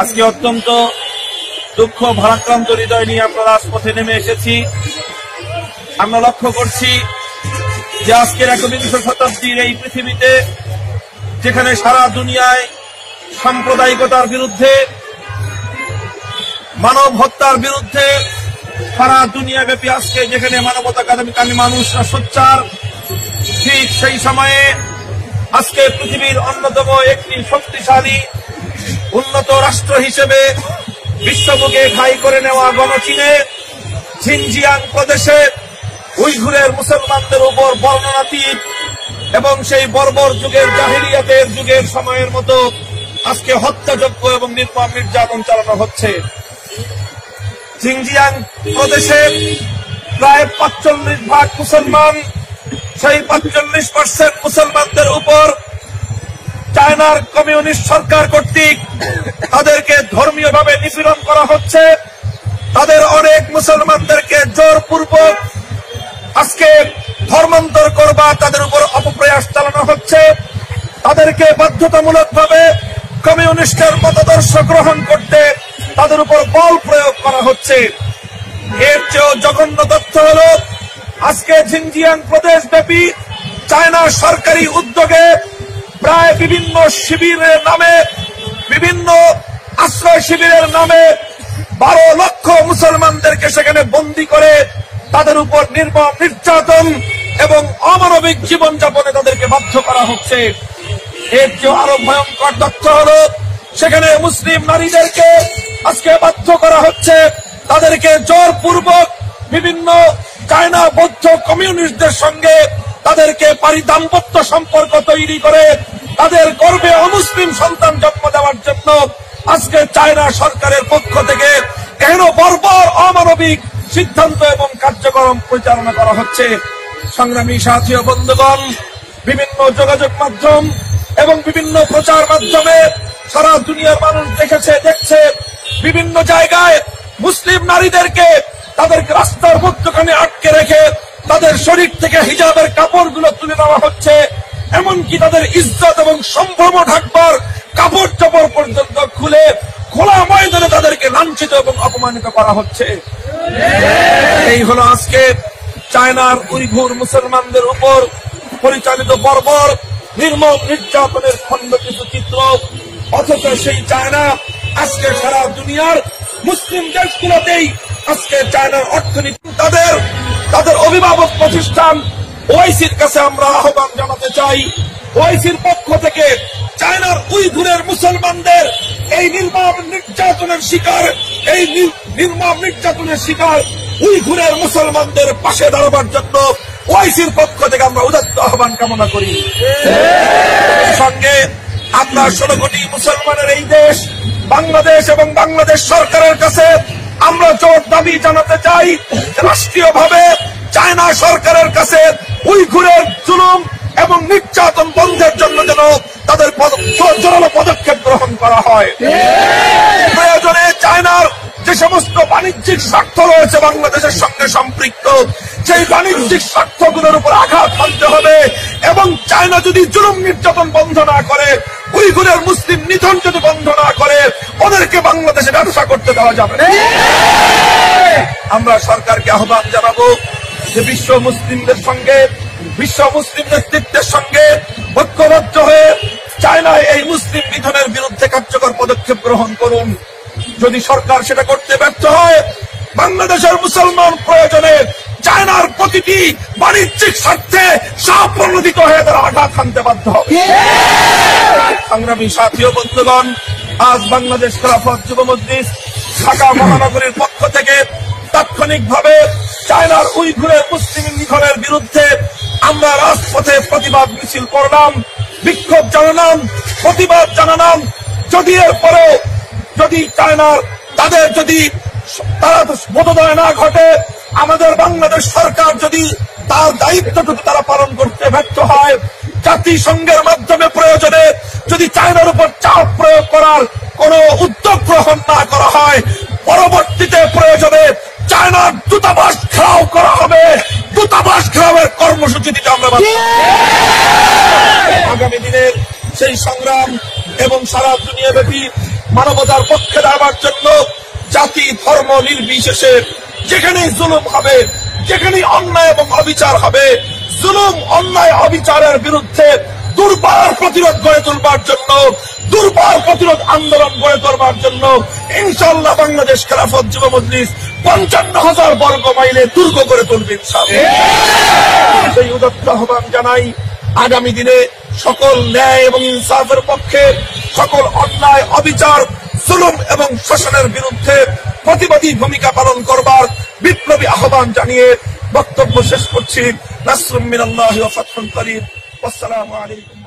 আজকে অত্যন্ত দুঃখ, ভারাক্রান্ত হৃদয় নিয়ে আমরা রাজপথে নেমে এসেছি। আমরা লক্ষ্য করছি যে আজকের একবিংশ শতাব্দীর এই পৃথিবীতে, যেখানে সারা দুনিয়ায় সাম্প্রদায়িকতার বিরুদ্ধে, মানব হত্যার বিরুদ্ধে সারা দুনিয়া ব্যাপী আজকে যেখানে মানবতা কামী মানুষরা সোচ্চার, ঠিক সেই সময়ে আজকে পৃথিবীর অন্যতম একটি শক্তিশালী উন্নত রাষ্ট্র হিসেবে বিশ্ববুকে ঠাই করে নেওয়া গণচীনে ঝিনজিয়াং প্রদেশে উইঘুরের মুসলমানদের উপর বর্ণনাতীত এবং সেই বর্বর যুগের জাহিলিয়াতের যুগের সময়ের মতো আজকে হত্যাযজ্ঞ এবং নির্মম নির্যাতন চালানো হচ্ছে। জিংজিয়াং প্রদেশে প্রায় পাঁচচল্লিশ ভাগ মুসলমান, সেই পাঁচচল্লিশ পার্সেন্ট মুসলমানদের উপর চায়নার কমিউনিস্ট সরকার কর্তৃক তাদেরকে ধর্মীয়ভাবে নিপীড়ন করা হচ্ছে। তাদের অনেক মুসলমানদেরকে জোরপূর্বক আজকে ধর্মান্তর করবা, তাদের উপর অপপ্রয়াস চালানো হচ্ছে। তাদেরকে বাধ্যতামূলকভাবে কমিউনিস্টের মতাদর্শ গ্রহণ করতে তাদের উপর বল প্রয়োগ করা হচ্ছে। এর চেয়েও জঘন্য তথ্য হল, আজকে ঝিনজিয়াং প্রদেশ ব্যাপী চায়না সরকারি উদ্যোগে প্রায় বিভিন্ন শিবিরের নামে, বিভিন্ন আশ্রয় শিবিরের নামে বারো লক্ষ মুসলমানদেরকে সেখানে বন্দী করে তাদের উপর নির্মম নির্যাতন এবং অমানবিক জীবনযাপনে তাদেরকে বাধ্য করা হচ্ছে। এর চেয়ে আরও ভয়ঙ্কর তথ্য হল, সেখানে মুসলিম নারীদেরকে আজকে বাধ্য করা হচ্ছে, তাদেরকে জোরপূর্বক বিভিন্ন চায়না বৌদ্ধ কমিউনিস্টদের সঙ্গে তাদেরকে পারি দাম্পত্য সম্পর্ক তৈরি করে তাদের গর্বে অমুসলিম সন্তান জন্ম দেওয়ার জন্য আজকে চায়না সরকারের পক্ষ থেকে কেন বর্বর অমানবিক সিদ্ধান্ত এবং কার্যক্রম পরিচালনা করা হচ্ছে? সংগ্রামী সাথী বন্ধুগণ, বিভিন্ন যোগাযোগ মাধ্যম এবং বিভিন্ন প্রচার মাধ্যমে সারা দুনিয়ার মানুষ দেখেছে, দেখছে। বিভিন্ন জায়গায় মুসলিম নারীদেরকে তাদেরকে রাস্তার মধ্যখানে আটকে রেখে তাদের শরীর থেকে হিজাবের কাপড়গুলো তুলে নেওয়া হচ্ছে। এমনকি তাদের ইজ্জত এবং সম্ভ্রম ঢাকবার কাপড় চপড় পর্যন্ত খুলে খোলা ময়দানে তাদেরকে লাঞ্ছিত এবং অপমানিত করা হচ্ছে। এই হলো আজকে চায়নার উইঘুর মুসলমানদের উপর পরিচালিত বর্বর নির্মম নির্যাতনের খণ্ড কিছু চিত্র। অথচ সেই চায়না আজকে সারা দুনিয়ার মুসলিম দেশগুলোতেই আজকে চায়নার অর্থনীতি তাদের তাদের অভিভাবক প্রতিষ্ঠান ওয়াইসির কাছে আমরা আহ্বান জানাতে চাই। ওআইসির পক্ষ থেকে চায়নার উইঘুরের মুসলমানদের এই নির্মম নির্যাতনের শিকার, এই নির্মম নির্যাতনের শিকার উইঘুরের মুসলমানদের পাশে দাঁড়াবার জন্য ওয়াইসির পক্ষ থেকে আমরা উদাত্ত আহ্বান কামনা করি। সঙ্গে আমরা ষোলো কোটি মুসলমানের এই দেশ, বাংলাদেশ এবং বাংলাদেশ সরকারের কাছে আমরা জোর দাবি জানাতে চাই রাষ্ট্রীয়ভাবে চায়না সরকারের কাছে উইঘুরের জুলুম এবং নির্যাতন বন্ধের জন্য যেন তাদের জোরালো পদক্ষেপ গ্রহণ করা হয়। প্রয়োজনে চায়নার যে সমস্ত বাণিজ্যিক স্বার্থ রয়েছে বাংলাদেশের সঙ্গে সম্পৃক্ত, সেই বাণিজ্যিক স্বার্থগুলোর উপর আঘাত আনতে হবে এবং চায়না যদি জুলুম নির্যাতন বন্ধ না করে উইগুরের মুসলিম নিধন যদি বন্ধ ওদেরকে বাংলাদেশে ব্যবসা করতে দেওয়া যাবে আমরা সরকারকে আহ্বান জানাব যে বিশ্ব মুসলিমদের সঙ্গে বিশ্ব মুসলিম নেতৃত্বের সঙ্গে ঐক্যবদ্ধ হয়ে চায়নায় এই মুসলিম নিধনের বিরুদ্ধে কার্যকর পদক্ষেপ গ্রহণ করুন। যদি সরকার সেটা করতে ব্যর্থ হয় বাংলাদেশের মুসলমান প্রয়োজনে চায়নার প্রতিটি বাণিজ্যিক স্বার্থে সাপ্রণোদিত হয়ে তারা আঘাত হানতে বাধ্য হবে। সংগ্রামী সাথী ও বন্ধুগণ আজ বাংলাদেশ খেলাফত যুব মজলিস ঢাকা মহানগরীর পক্ষ থেকে তাৎক্ষণিকভাবে চায়নার উইঘুরের মুসলিম নিধনের বিরুদ্ধে আমরা রাজপথে প্রতিবাদ মিছিল করলাম। বিক্ষোভ জানালাম, প্রতিবাদ জানালাম। যদি এরপরে যদি চায়নার তাদের যদি তারা বোধোদয় না ঘটে, আমাদের বাংলাদেশ সরকার যদি তার দায়িত্বটুকু তারা পালন করতে ব্যর্থ হয় জাতিসংঘের মাধ্যমে প্রয়োজনে যদি চায়নার উপর চাপ প্রয়োগ করার কোন উদ্যোগ গ্রহণ না করা হয়, পরবর্তীতে প্রয়োজনে চায়নার দূতাবাস ঘেরাও করা হবে। দূতাবাস ঘেরাওয়ের কর্মসূচি আমরা আগামী দিনের সেই সংগ্রাম এবং সারা দুনিয়া দুনিয়াব্যাপী মানবতার পক্ষে দাঁড়াবার জন্য জাতি, ধর্ম নির্বিশেষে যেখানেই জুলুম হবে, যেখানেই অন্যায় এবং অবিচার হবে জুলুম অন্যায় অবিচারের বিরুদ্ধে দুর্বার প্রতিরোধ গড়ে তুলবার জন্য দুর্বার প্রতিরোধ আন্দোলন গড়ে তুলবার জন্য ইনশাল্লাহ বাংলাদেশ খেলাফত যুব মজলিস পঞ্চান্ন হাজার বর্গ মাইলে দুর্গ করে তুলবে সেই উদত্ত আহ্বান জানাই আগামী দিনে সকল ন্যায় এবং ইনসাফের পক্ষে সকল অন্যায় অবিচার জুলুম এবং শোষণের বিরুদ্ধে প্রতিবাদী ভূমিকা পালন করবার বিপ্লবী আহ্বান জানিয়ে বক্তব্য শেষ করছি। নাসরুম মিনাল্লাহি ওয়া ফাতহুন করিম। আসসালামু আলাইকুম।